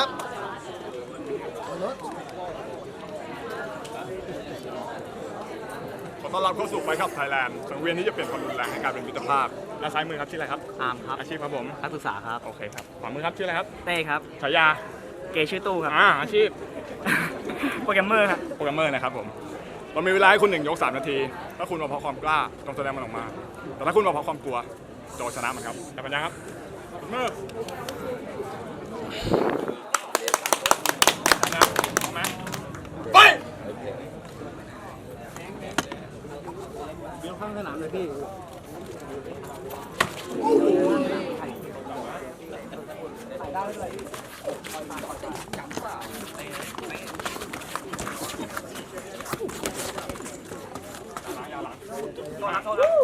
ครับขอต้อนรับเข้าสู่ไฟขับไทยแลนด์สังเวียนที่จะเปลี่ยนความรุนแรงให้กลายเป็นมิตรภาพ และซ้ายมือครับชื่ออะไรครับ อาร์มครับอาชีพครับผม นักศึกษาครับ โอเคครับ ขวามือครับชื่ออะไรครับ เต้ครับ ฉายา เกย์ชื่อตู้ครับ อ่า อาชีพโปรแกรมเมอร์ครับโปรแกรมเมอร์นะครับผม เรามีเวลาให้คุณหนึ่งยก 3 นาที ถ้าคุณมาเพราะความกล้าจงแสดงมันออกมา แต่ถ้าคุณมาเพราะความกลัวโจชนะมันครับแต่ปัญญาครับเมื่อนะพร้อมไหมไป เดี๋ยวข้างสนามเลยพี่ไป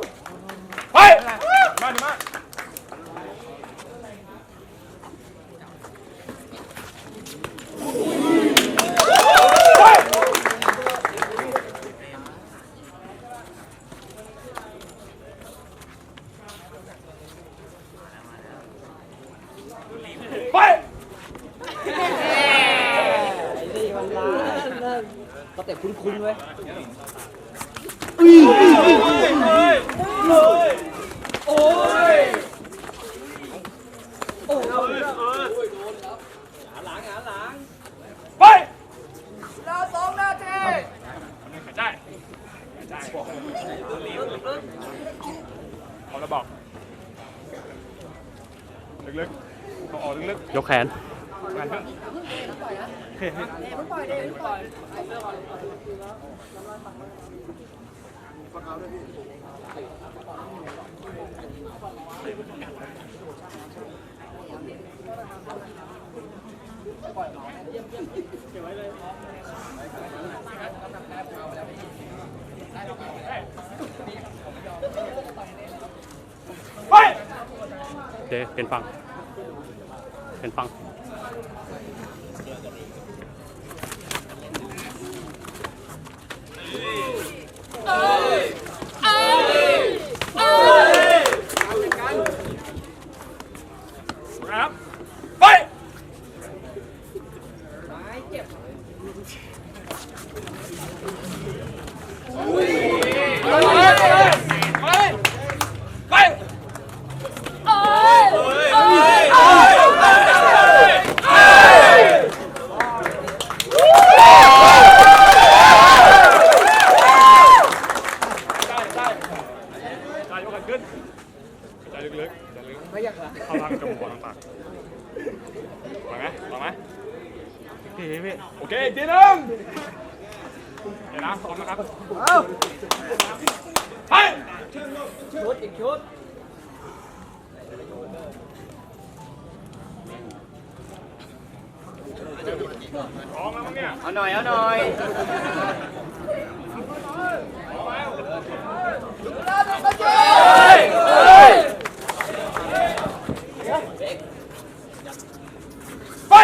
ก็แต่คุ้นๆเว้ยไปรอสองนาทีหายใจหายใจเอาแล้วบอกลึกๆเอาออกลึกยกแขนๆ งานเพิ่งปเดี๋ยวเป็นฟังเป็นฟัง ครับไปไปได้ได้ใจยกกันขึ้นใจ ลึกๆใจลึกไม่อยากเข้าทางจมูกทางปากลองไหมลองไหมพี่พี่โอเคอีกทีหนึงเดี๋ยวนะพร้อมนะครับไปชุดอีกชุดพร้อมแล้วมั้งเนี่ย เอาหน่อย เอาหน่อย ไป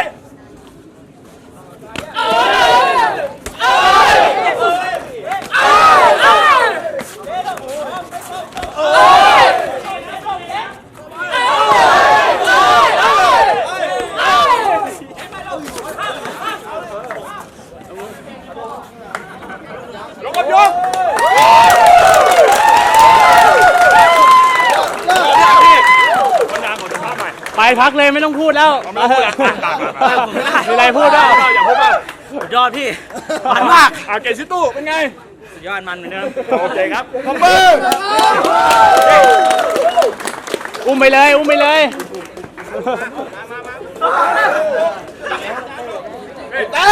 ยกกับยกคนดังขอดูภาพหน่อย ไป พักเลยไม่ต้องพูดแล้วเอาไม่ต้องพูดแล้วอะตามๆๆมีอะไรพูดได้อย่าพูดมาก สุดยอดพี่มันมากอะเกรดชิตู้เป็นไง สุดยอดมันเหมือนเดิมโอเคครับขอบมืออุ้มไปเลยอุ้มไปเลยเฮ้ยเต้